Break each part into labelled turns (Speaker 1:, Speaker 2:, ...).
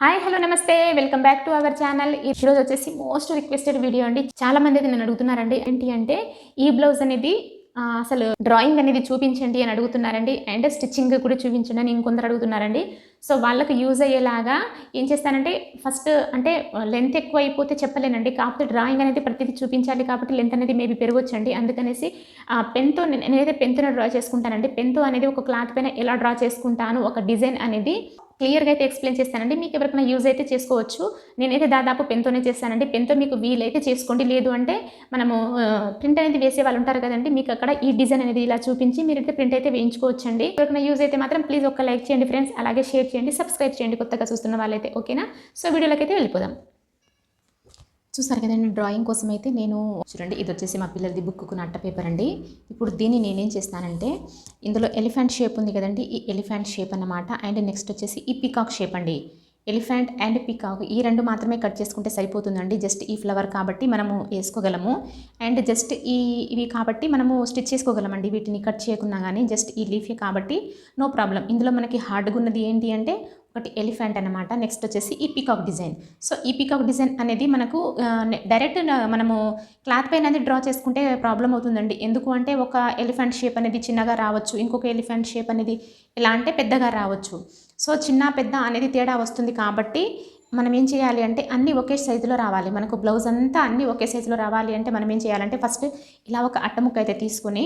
Speaker 1: Hi hello నమస్తే. Welcome back to our channel ఈరోజు వచ్చేసి మోస్ట్ రిక్వెస్టెడ్ వీడియో అండి. చాలా మంది అయితే నేను అడుగుతున్నారండి. ఏంటి అంటే ఈ బ్లౌజ్ అనేది అసలు డ్రాయింగ్ అనేది చూపించండి అని అడుగుతున్నారండి. అండ్ స్టిచ్చింగ్ కూడా చూపించండి అని ఇంకొందరు అడుగుతున్నారండి. సో వాళ్ళకి యూజ్ అయ్యేలాగా ఏం చేస్తానంటే ఫస్ట్ అంటే లెంత్ ఎక్కువ అయిపోతే చెప్పలేనండి. కాకపోతే డ్రాయింగ్ అనేది ప్రతిదీ చూపించాలి కాబట్టి లెంత్ అనేది మేబీ పెరగొచ్చండి. అందుకనేసి ఆ పెన్తో నేనైతే పెన్తో డ్రా చేసుకుంటానండి. పెన్తో అనేది ఒక క్లాత్ పైన ఎలా డ్రా చేసుకుంటాను ఒక డిజైన్ అనేది క్లియర్గా అయితే ఎక్స్ప్లెయిన్ చేస్తానండి మీకు ఎవరికైనా యూజ్ అయితే చేసుకోవచ్చు. నేనైతే దాదాపు పెన్తోనే చేస్తానండి పెన్తో మీకు వీలైతే చేసుకోండి. లేదు అంటే మనము ప్రింట్ అనేది వేసే వాళ్ళు ఉంటారు కదండి. మీకు అక్కడ ఈ డిజైన్ అనేది ఇలా చూపించి మీరైతే ప్రింట్ అయితే వేయించుకోవచ్చండి. ఎవరికైనా యూజ్ అయితే మాత్రం ప్లీజ్ ఒక లైక్ చేయండి ఫ్రెండ్స్. అలాగే షేర్ చేయండి సబ్స్క్రైబ్ చేయండి కొత్తగా చూస్తున్న వాళ్ళైతే ఓకేనా? సో వీడియోలోకి అయితే వెళ్ళిపోదాం. చూసారు కదండి డ్రాయింగ్ కోసం అయితే నేను చూడండి ఇది వచ్చేసి మా పిల్లలది బుక్కు అట్ట పేపర్ అండి. ఇప్పుడు దీన్ని నేనేం చేస్తానంటే ఇందులో ఎలిఫెంట్ షేప్ ఉంది కదండి ఈ ఎలిఫెంట్ షేప్ అన్నమాట. అండ్ నెక్స్ట్ వచ్చేసి ఈ పికాక్ షేప్ అండి. ఎలిఫెంట్ అండ్ పికాక్ ఈ రెండు మాత్రమే కట్ చేసుకుంటే సరిపోతుందండి జస్ట్ ఈ ఫ్లవర్ కాబట్టి మనము వేసుకోగలము. అండ్ జస్ట్ ఈ ఇవి కాబట్టి మనము స్టిచ్ చేసుకోగలమండి వీటిని కట్ చేయకున్నా కానీ జస్ట్ ఈ లీఫే కాబట్టి నో ప్రాబ్లం ఇందులో మనకి హార్డ్గా ఉన్నది ఏంటి అంటే ఒకటి ఎలిఫెంట్ అనమాట నెక్స్ట్ వచ్చేసి ఈ పీకాక్ డిజైన్ సో ఈ పీకాక్ డిజైన్ అనేది మనకు డైరెక్ట్ మనము క్లాత్ పైన అనేది డ్రా చేసుకుంటే ప్రాబ్లం అవుతుందండి. ఎందుకు అంటే ఒక ఎలిఫెంట్ షేప్ అనేది చిన్నగా రావచ్చు ఇంకొక ఎలిఫెంట్ షేప్ అనేది ఎలా అంటే పెద్దగా రావచ్చు. సో చిన్న పెద్ద అనేది తేడా వస్తుంది కాబట్టి మనం ఏం చేయాలి అంటే అన్నీ ఒకే సైజులో రావాలి. మనకు బ్లౌజ్ అంతా అన్నీ ఒకే సైజులో రావాలి అంటే మనం ఏం చేయాలంటే ఫస్ట్ ఇలా ఒక అట్టముక్క అయితే తీసుకొని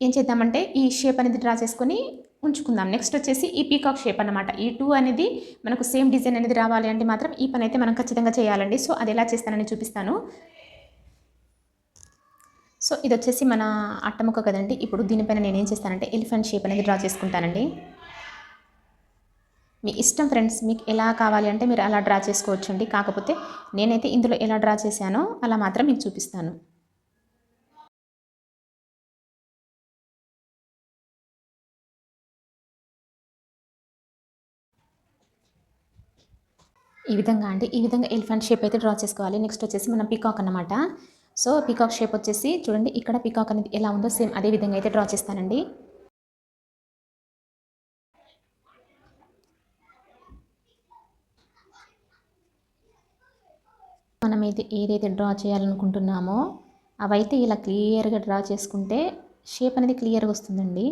Speaker 1: ఏం చేద్దామంటే ఈ షేప్ అనేది డ్రా చేసుకొని ఉంచుకుందాం. నెక్స్ట్ వచ్చేసి ఈ పీకాక్ షేప్ అన్నమాట. ఈ టూ అనేది మనకు సేమ్ డిజైన్ అనేది రావాలి అంటే మాత్రం ఈ పని అయితే మనం ఖచ్చితంగా చేయాలండి. సో అది ఎలా చేస్తానని చూపిస్తాను. సో ఇది వచ్చేసి మన అట్టముక్క కదండి. ఇప్పుడు దీనిపైన నేను ఏం చేస్తానంటే ఎలిఫెంట్ షేప్ అనేది డ్రా చేసుకుంటానండి. మీ ఇష్టం ఫ్రెండ్స్ మీకు ఎలా కావాలి అంటే మీరు అలా డ్రా చేసుకోవచ్చండి. కాకపోతే నేనైతే ఇందులో ఎలా డ్రా చేశానో అలా మాత్రం మీకు చూపిస్తాను. ఈ విధంగా అంటే ఈ విధంగా ఎలిఫెంట్ షేప్ అయితే డ్రా చేసుకోవాలి. నెక్స్ట్ వచ్చేసి మనం పీకాక్ అన్నమాట. సో పీకాక్ షేప్ వచ్చేసి చూడండి ఇక్కడ పీకాక్ అనేది ఎలా ఉందో సేమ్ అదే విధంగా అయితే డ్రా చేస్తానండి. మనం అయితే ఏదైతే డ్రా చేయాలనుకుంటున్నామో అవైతే ఇలా క్లియర్గా డ్రా చేసుకుంటే షేప్ అనేది క్లియర్గా వస్తుందండి.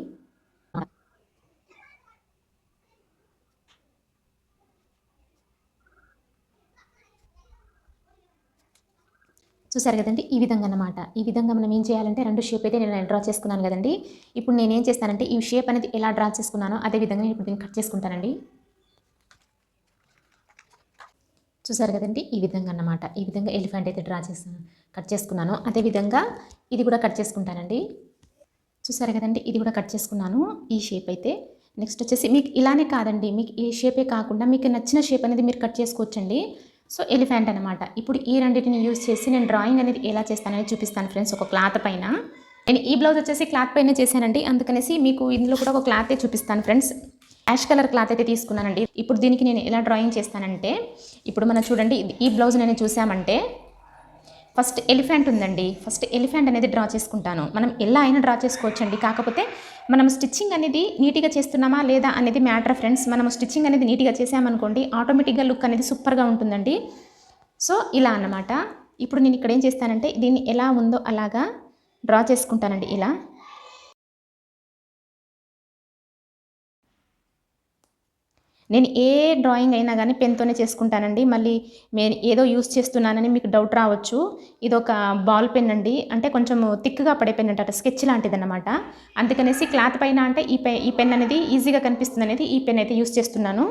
Speaker 1: చూసారు కదండి? ఈ విధంగా అన్నమాట. ఈ విధంగా మనం ఏం చేయాలంటే రెండు షేప్ అయితే నేను డ్రా చేసుకున్నాను కదండి. ఇప్పుడు నేను ఏం చేస్తానంటే ఈ షేప్ అనేది ఎలా డ్రా చేసుకున్నానో అదే విధంగా నేను ఇప్పుడు దీన్ని కట్ చేసుకుంటానండి. చూసారు కదండి? ఈ విధంగా అన్నమాట. ఈ విధంగా ఎలిఫెంట్ అయితే డ్రా చేసాను కట్ చేసుకున్నాను. అదే విధంగా ఇది కూడా కట్ చేసుకుంటానండి. చూసారు కదండి? ఇది కూడా కట్ చేసుకున్నాను ఈ షేప్ అయితే. నెక్స్ట్ వచ్చేసి మీకు ఇలానే కాదండి. మీకు ఈ షేపే కాకుండా మీకు నచ్చిన షేప్ అనేది మీరు కట్ చేసుకోవచ్చండి. సో ఎలిఫెంట్ అనమాట ఇప్పుడు ఈ రెండింటిని యూజ్ చేసి నేను డ్రాయింగ్ అనేది ఎలా చేస్తానని చూపిస్తాను ఫ్రెండ్స్ ఒక క్లాత్ పైన. నేను ఈ బ్లౌజ్ వచ్చేసి క్లాత్ పైన చేశానండి. అందుకనేసి మీకు ఇందులో కూడా ఒక క్లాతే చూపిస్తాను ఫ్రెండ్స్. యాష్ కలర్ క్లాత్ అయితే తీసుకున్నానండి. ఇప్పుడు దీనికి నేను ఎలా డ్రాయింగ్ చేస్తానంటే ఇప్పుడు మనం చూడండి ఈ బ్లౌజ్ నేను చూసామంటే ఫస్ట్ ఎలిఫెంట్ ఉందండి. ఫస్ట్ ఎలిఫెంట్ అనేది డ్రా చేసుకుంటాను. మనం ఎలా అయినా డ్రా చేసుకోవచ్చండి. కాకపోతే మనం స్టిచ్చింగ్ అనేది నీట్గా చేస్తున్నామా లేదా అనేది మ్యాటర్ ఫ్రెండ్స్. మనం స్టిచ్చింగ్ అనేది నీట్గా చేసామనుకోండి ఆటోమేటిక్గా లుక్ అనేది సూపర్గా ఉంటుందండి. సో ఇలా అన్నమాట. ఇప్పుడు నేను ఇక్కడ ఏం చేస్తానంటే దీన్ని ఎలా ఉందో అలాగా డ్రా చేసుకుంటానండి. ఇలా. నేను ఏ డ్రాయింగ్ అయినా కానీ పెన్తోనే చేసుకుంటానండి. మళ్ళీ నేను ఏదో యూస్ చేస్తున్నానని మీకు డౌట్ రావచ్చు. ఇది ఒక బాల్ పెన్ అండి. అంటే కొంచెం థిక్గా పడే పెన్ అంటారు స్కెచ్ లాంటిది అనమాట అందుకనేసి క్లాత్ పైన అంటే ఈ పెన్ ఈ పెన్ అనేది ఈజీగా కనిపిస్తుంది అనేది ఈ పెన్ అయితే యూస్ చేస్తున్నాను.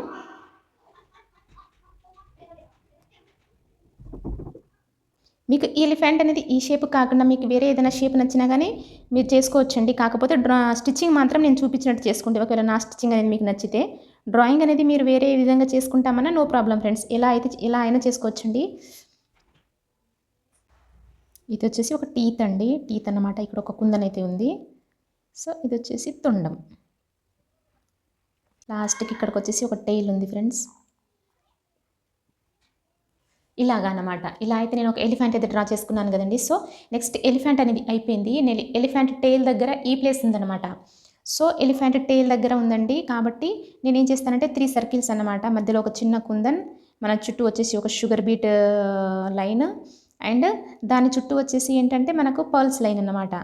Speaker 1: మీకు ఈ ఎలిఫెంట్ అనేది ఈ షేప్ కాకుండా మీకు వేరే ఏదైనా షేప్ నచ్చినా కానీ మీరు చేసుకోవచ్చండి. కాకపోతే డ్రా స్టిచ్చింగ్ మాత్రం నేను చూపించినట్టు చేసుకుంటే ఒకవేళ నా స్టిచ్చింగ్ అనేది మీకు నచ్చితే డ్రాయింగ్ అనేది మీరు వేరే విధంగా చేసుకుంటామన్నా నో ప్రాబ్లం ఫ్రెండ్స్ ఎలా అయితే ఎలా అయినా చేసుకోవచ్చండి. ఇది వచ్చేసి ఒక టీత్ అండి. టీత్ అన్నమాట. ఇక్కడ ఒక కుందన్ అయితే ఉంది. సో ఇది వచ్చేసి తొండం. లాస్ట్కి ఇక్కడికి వచ్చేసి ఒక టైల్ ఉంది ఫ్రెండ్స్ ఇలాగా అనమాట ఇలా అయితే నేను ఒక ఎలిఫెంట్ అయితే డ్రా చేసుకున్నాను కదండి. సో నెక్స్ట్ ఎలిఫెంట్ అనేది అయిపోయింది. నేను ఎలిఫెంట్ టైల్ దగ్గర ఈ ప్లేస్ ఉందన్నమాట. సో ఎలిఫెంట్ టేల్ దగ్గర ఉందండి. కాబట్టి నేను ఏం చేస్తానంటే త్రీ సర్కిల్స్ అన్నమాట. మధ్యలో ఒక చిన్న కుందన్ మన చుట్టూ వచ్చేసి ఒక షుగర్ బీట్ లైన్ అండ్ దాని చుట్టూ వచ్చేసి ఏంటంటే మనకు పర్ల్స్ లైన్ అన్నమాట.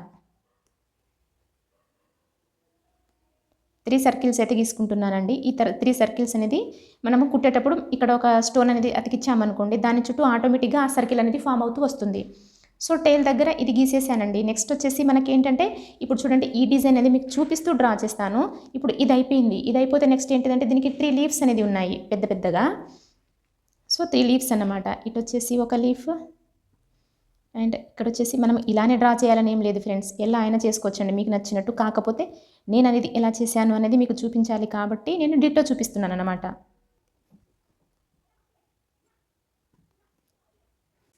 Speaker 1: త్రీ సర్కిల్స్ అయితే గీసుకుంటున్నానండి. ఈ త్రీ సర్కిల్స్ అనేది మనము కుట్టేటప్పుడు ఇక్కడ ఒక స్టోన్ అనేది అతికిచ్చామనుకోండి దాని చుట్టూ ఆటోమేటిక్గా ఆ సర్కిల్ అనేది ఫామ్ అవుతూ వస్తుంది. సో టైల్ దగ్గర ఇది గీసేసానండి. నెక్స్ట్ వచ్చేసి మనకి ఏంటంటే ఇప్పుడు చూడండి ఈ డిజైన్ అనేది మీకు చూపిస్తూ డ్రా చేస్తాను. ఇప్పుడు ఇది అయిపోయింది. ఇది అయిపోతే నెక్స్ట్ ఏంటిదంటే దీనికి త్రీ లీవ్స్ అనేది ఉన్నాయి పెద్ద పెద్దగా. సో త్రీ లీవ్స్ అన్నమాట. ఇటు వచ్చేసి ఒక లీఫ్ అండ్ ఇక్కడ వచ్చేసి మనం ఇలానే డ్రా చేయాలని ఏం లేదు ఫ్రెండ్స్. ఎలా అయినా చేసుకోవచ్చండి. మీకు నచ్చినట్టు కాకపోతే నేను అనేది ఎలా చేశాను అనేది మీకు చూపించాలి కాబట్టి నేను డిట్టో చూపిస్తున్నాను అనమాట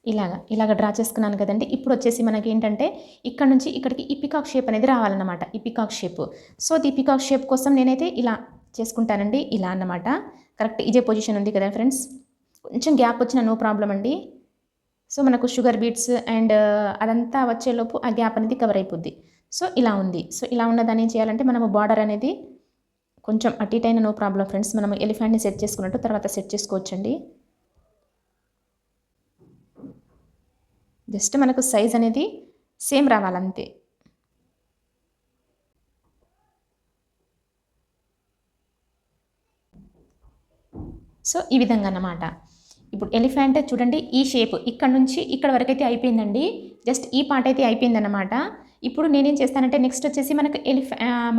Speaker 1: ఇలాగా ఇలాగ డ్రా చేసుకున్నాను కదండి. ఇప్పుడు వచ్చేసి మనకి ఏంటంటే ఇక్కడ నుంచి ఇక్కడికి ఈ పికాక్ షేప్ అనేది రావాలన్నమాట ఈ పికాక్ షేప్. సో ఈ పికాక్ షేప్ కోసం నేనైతే ఇలా చేసుకుంటానండి ఇలా అన్నమాట. కరెక్ట్ ఇదే పొజిషన్ ఉంది కదా ఫ్రెండ్స్. కొంచెం గ్యాప్ వచ్చిన నో ప్రాబ్లం అండి. సో మనకు షుగర్ బీట్స్ అండ్ అదంతా వచ్చేలోపు ఆ గ్యాప్ అనేది కవర్ అయిపోద్ది. సో ఇలా ఉంది. సో ఇలా ఉన్నదాన్ని ఏం చేయాలంటే మనము బార్డర్ అనేది కొంచెం అటు ఇటు నో ప్రాబ్లం ఫ్రెండ్స్. మనం ఎలిఫెంట్ని సెట్ చేసుకున్నట్టు తర్వాత సెట్ చేసుకోవచ్చండి. జస్ట్ మనకు సైజ్ అనేది సేమ్ రావాలంతే. సో ఈ విధంగా అన్నమాట. ఇప్పుడు ఎలిఫెంట్ చూడండి ఈ షేప్ ఇక్కడ నుంచి ఇక్కడ వరకు అయితే అయిపోయిందండి. జస్ట్ ఈ పార్ట్ అయితే అయిపోయిందన్నమాట. ఇప్పుడు నేనేం చేస్తానంటే నెక్స్ట్ వచ్చేసి మనకు ఎలిఫ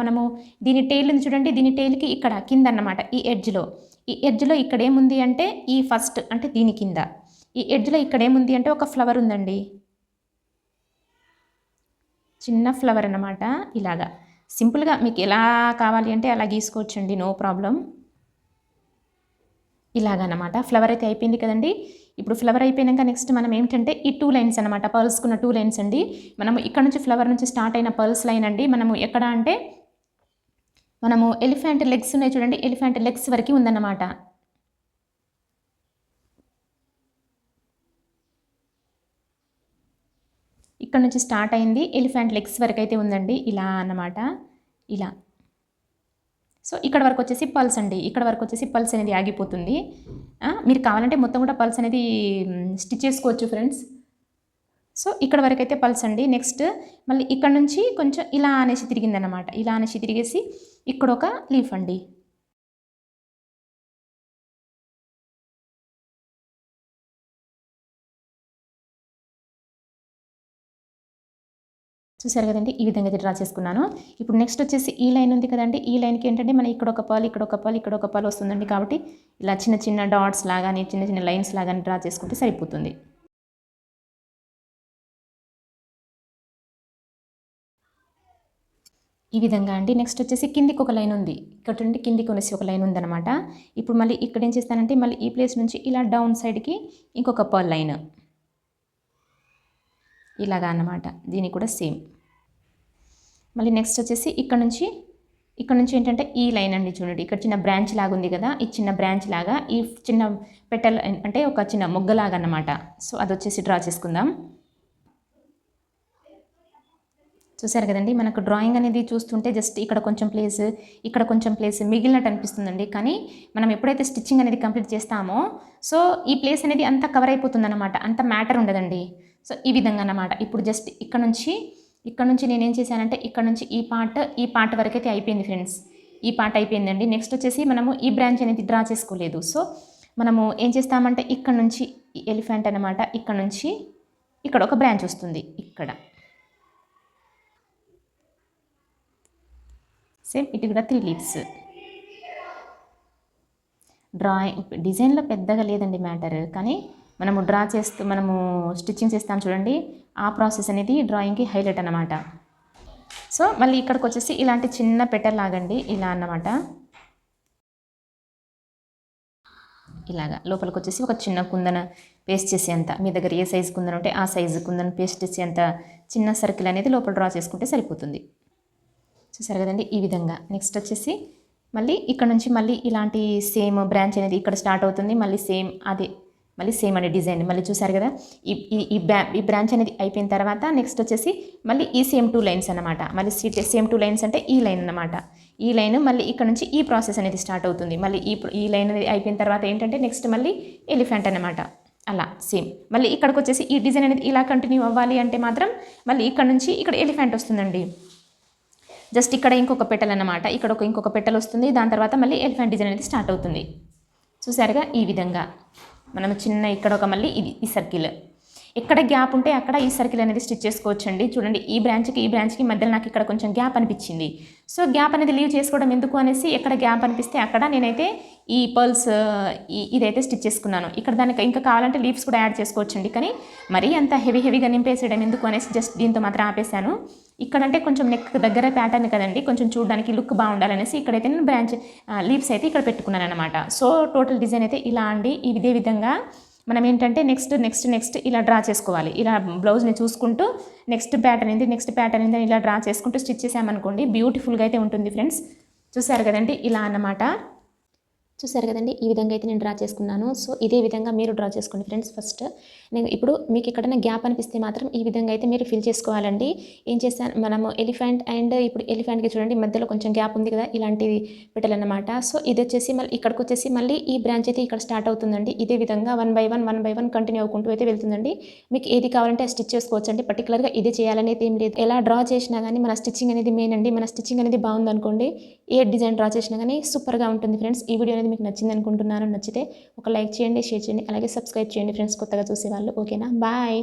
Speaker 1: మనము దీని టైల్ని చూడండి దీని టైల్కి ఇక్కడ కింద అన్నమాట ఈ ఎడ్జ్లో ఈ ఎడ్జ్లో ఇక్కడ ఏముంది అంటే ఈ ఫస్ట్ అంటే దీని కింద. ఈ ఎడ్జ్లో ఇక్కడ ఏముంది అంటే ఒక ఫ్లవర్ ఉందండి. చిన్న ఫ్లవర్ అన్నమాట ఇలాగా. సింపుల్గా మీకు ఎలా కావాలి అంటే అలా గీసుకోవచ్చండి నో ప్రాబ్లం. ఇలాగనమాట ఫ్లవర్ అయితే అయిపోయింది కదండి. ఇప్పుడు ఫ్లవర్ అయిపోయినాక నెక్స్ట్ మనం ఏంటంటే ఈ టూ లైన్స్ అనమాట పర్ల్స్కున్న టూ లైన్స్ అండి. మనము ఇక్కడ నుంచి ఫ్లవర్ నుంచి స్టార్ట్ అయిన పర్ల్స్ లైన్ అండి. మనము ఎక్కడ అంటే మనము ఎలిఫెంట్ లెగ్స్ ఉన్నాయి చూడండి. ఎలిఫెంట్ లెగ్స్ వరకు ఉందన్నమాట. ఇక్కడ నుంచి స్టార్ట్ అయింది. ఎలిఫెంట్ లెగ్స్ వరకు అయితే ఉందండి. ఇలా అన్నమాట. ఇలా. సో ఇక్కడ వరకు వచ్చేసి పల్స్ అండి. ఇక్కడ వరకు వచ్చేసి పల్స్ అనేది ఆగిపోతుంది. మీరు కావాలంటే మొత్తం కూడా పల్స్ అనేది స్టిచ్ చేసుకోవచ్చు ఫ్రెండ్స్ సో ఇక్కడ వరకు అయితే పల్స్ అండి. నెక్స్ట్ మళ్ళీ ఇక్కడ నుంచి కొంచెం ఇలా అనేసి తిరిగిందనమాట ఇలా అనేసి తిరిగేసి ఇక్కడ ఒక లీఫ్ అండి. చూసారు కదండి? ఈ విధంగా అయితే డ్రా చేసుకున్నాను. ఇప్పుడు నెక్స్ట్ వచ్చేసి ఈ లైన్ ఉంది కదండి? ఈ లైన్కి ఏంటంటే మన ఇక్కడ ఒక పాలు ఇక్కడ ఒక పాలు ఇక్కడ ఒక పాలు వస్తుందండి కాబట్టి ఇలా చిన్న చిన్న డాట్స్ లాగానే చిన్న చిన్న లైన్స్ లాగానే డ్రా చేసుకుంటే సరిపోతుంది. ఈ విధంగా అండి. నెక్స్ట్ వచ్చేసి కిందికి ఒక లైన్ ఉంది. ఇక్కడ నుండి కిందికి కొనేసి ఒక లైన్ ఉందన్నమాట. ఇప్పుడు మళ్ళీ ఇక్కడ ఏం చేస్తానంటే మళ్ళీ ఈ ప్లేస్ నుంచి ఇలా డౌన్ సైడ్కి ఇంకొక పర్ లైన్. ఇలాగా అన్నమాట. దీనికి కూడా సేమ్. మళ్ళీ నెక్స్ట్ వచ్చేసి ఇక్కడ నుంచి ఇక్కడ నుంచి ఏంటంటే ఈ లైన్ అండి చూడండి. ఇక్కడ చిన్న బ్రాంచ్ లాగా ఉంది కదా ఈ చిన్న బ్రాంచ్ లాగా ఈ చిన్న పెటల్ అంటే ఒక చిన్న మొగ్గలాగా అన్నమాట. సో అది వచ్చేసి డ్రా చేసుకుందాం. చూసారు కదండి మనకు డ్రాయింగ్ అనేది చూస్తుంటే జస్ట్ ఇక్కడ కొంచెం ప్లేస్ ఇక్కడ కొంచెం ప్లేస్ మిగిలినట్టు అనిపిస్తుందండి. కానీ మనం ఎప్పుడైతే స్టిచ్చింగ్ అనేది కంప్లీట్ చేస్తామో సో ఈ ప్లేస్ అనేది అంతా కవర్ అయిపోతుంది అంత మ్యాటర్ ఉండదండి. సో ఈ విధంగా అన్నమాట ఇప్పుడు జస్ట్ ఇక్కడ నుంచి ఇక్కడ నుంచి నేనేం చేశానంటే ఇక్కడ నుంచి ఈ పార్ట్ ఈ పార్ట్ వరకైతే అయిపోయింది ఫ్రెండ్స్. ఈ పార్ట్ అయిపోయిందండి. నెక్స్ట్ వచ్చేసి మనము ఈ బ్రాంచ్ అనేది డ్రా చేసుకోలేదు. సో మనము ఏం చేస్తామంటే ఇక్కడ నుంచి ఎలిఫెంట్ అనమాట ఇక్కడ నుంచి ఇక్కడ ఒక బ్రాంచ్ వస్తుంది. ఇక్కడ. సేమ్ ఇటు కూడా త్రీ లీవ్స్ డ్రాయింగ్ డిజైన్లో పెద్దగా లేదండి మ్యాటర్ కానీ మనము డ్రా చేస్తూ మనము స్టిచ్చింగ్ చేస్తాం చూడండి. ఆ ప్రాసెస్ అనేది డ్రాయింగ్కి హైలైట్ అన్నమాట. సో మళ్ళీ ఇక్కడికి వచ్చేసి ఇలాంటి చిన్న పెట్టెల్ లాగండి. ఇలా అన్నమాట. ఇలాగా లోపలికి వచ్చేసి ఒక చిన్న కుందన పేస్ట్ చేసేంత మీ దగ్గర ఏ సైజు కుందన ఉంటే ఆ సైజు కుందన పేస్ట్ చేసేంత చిన్న సర్కిల్ అనేది లోపల డ్రా చేసుకుంటే సరిపోతుంది. చూసారు కదండి? ఈ విధంగా. నెక్స్ట్ వచ్చేసి మళ్ళీ ఇక్కడ నుంచి మళ్ళీ ఇలాంటి సేమ్ బ్రాంచ్ అనేది ఇక్కడ స్టార్ట్ అవుతుంది. మళ్ళీ సేమ్ అదే మళ్ళీ సేమ్ అండి డిజైన్ మళ్ళీ చూసారు కదా? ఈ ఈ- ఈ బ్రాంచ్ అనేది అయిపోయిన తర్వాత నెక్స్ట్ వచ్చేసి మళ్ళీ ఈ సేమ్ టూ లైన్స్ అనమాట మళ్ళీ సేమ్ టూ లైన్స్ అంటే ఈ లైన్ అనమాట ఈ లైన్ మళ్ళీ ఇక్కడ నుంచి ఈ ప్రాసెస్ అనేది స్టార్ట్ అవుతుంది. మళ్ళీ ఈ ఈ లైన్ అనేది అయిపోయిన తర్వాత ఏంటంటే నెక్స్ట్ మళ్ళీ ఎలిఫెంట్ అనమాట అలా సేమ్ మళ్ళీ ఇక్కడికి వచ్చేసి ఈ డిజైన్ అనేది ఇలా కంటిన్యూ అవ్వాలి అంటే మాత్రం మళ్ళీ ఇక్కడ నుంచి ఇక్కడ ఎలిఫెంట్ వస్తుందండి. జస్ట్ ఇక్కడ ఇంకొక పెట్టెలు అనమాట ఇక్కడ ఒక ఇంకొక పెట్టెలు వస్తుంది. దాని తర్వాత మళ్ళీ ఎలిఫెంట్ డిజైన్ అనేది స్టార్ట్ అవుతుంది. చూసారుగా ఈ విధంగా. మనం చిన్న ఇక్కడ ఒక మళ్ళీ ఇది ఈ సర్కిల్ ఎక్కడ గ్యాప్ ఉంటే అక్కడ ఈ సర్కిల్ అనేది స్టిచ్ చేసుకోవచ్చండి. చూడండి ఈ బ్రాంచ్కి ఈ బ్రాంచ్కి మధ్యలో నాకు ఇక్కడ కొంచెం గ్యాప్ అనిపించింది. సో గ్యాప్ అనేది లీవ్ చేసుకోవడం ఎందుకు అనేసి ఎక్కడ గ్యాప్ అనిపిస్తే అక్కడ నేనైతే ఈ పర్ల్స్ ఇదైతే స్టిచ్ చేసుకున్నాను. ఇక్కడ దానికి ఇంకా కావాలంటే లీవ్స్ కూడా యాడ్ చేసుకోవచ్చండి. కానీ మరీ అంత హెవీ హెవీగా నింపేసేయడం ఎందుకు అనేసి జస్ట్ దీంతో మాత్రం ఆపేశాను. ఇక్కడంటే కొంచెం నెక్ దగ్గర ప్యాటర్న్ కదండి. కొంచెం చూడడానికి లుక్ బాగుండాలనేసి ఇక్కడైతే నేను బ్రాంచ్ లీవ్స్ అయితే ఇక్కడ పెట్టుకున్నాను అనమాట సో టోటల్ డిజైన్ అయితే ఇలా అండి. ఇదే విధంగా మనం ఏంటంటే నెక్స్ట్ నెక్స్ట్ నెక్స్ట్ ఇలా డ్రా చేసుకోవాలి. ఇలా బ్లౌజ్ని చూసుకుంటూ నెక్స్ట్ ప్యాటర్న్ ఏంటి నెక్స్ట్ ప్యాటర్న్ ఇది అని ఇలా డ్రా చేసుకుంటూ స్టిచ్ చేసామనుకోండి బ్యూటిఫుల్గా అయితే ఉంటుంది ఫ్రెండ్స్. చూసారు కదండి ఇలా అన్నమాట. చూసారు కదండి? ఈ విధంగా అయితే నేను డ్రా చేసుకున్నాను. సో ఇదే విధంగా మీరు డ్రా చేసుకోండి ఫ్రెండ్స్ ఫస్ట్. నేను ఇప్పుడు మీకు ఎక్కడైనా గ్యాప్ అనిపిస్తే మాత్రం ఈ విధంగా అయితే మీరు ఫిల్ చేసుకోవాలండి. ఏం చేశాను మనము ఎలిఫెంట్ అండ్ ఇప్పుడు ఎలిఫెంట్కి చూడండి మధ్యలో కొంచెం గ్యాప్ ఉంది కదా ఇలాంటిది పెట్టాలన్నమాట. సో ఇది వచ్చేసి మళ్ళీ ఇక్కడికి వచ్చేసి మళ్ళీ ఈ బ్రాంచ్ అయితే ఇక్కడ స్టార్ట్ అవుతుందండి. ఇదే విధంగా one by one one by one continue అవ్వకుంటూ అయితే వెళ్తుందండి. మీకు ఏది కావాలంటే స్టిచ్ చేసుకోవచ్చు అండి పర్టికులర్గా ఇదే చేయాలనేది ఏం లేదు. ఎలా డ్రా చేసినా కానీ మన స్టిచ్చింగ్ అనేది మెయిన్ అండి. మన స్టిచ్చింగ్ అనేది బాగుందనుకోండి ఏ డిజైన్ డ్రా చేసినా కానీ సూపర్గా ఉంటుంది ఫ్రెండ్స్. ఈ వీడియో అనేది మీకు నచ్చింది అనుకుంటున్నాను. నచ్చితే ఒక లైక్ చేయండి షేర్ చేయండి. అలాగే సబ్స్క్రైబ్ చేయండి ఫ్రెండ్స్ కొత్తగా చూసేవాళ్ళు ఓకేనా? బాయ్.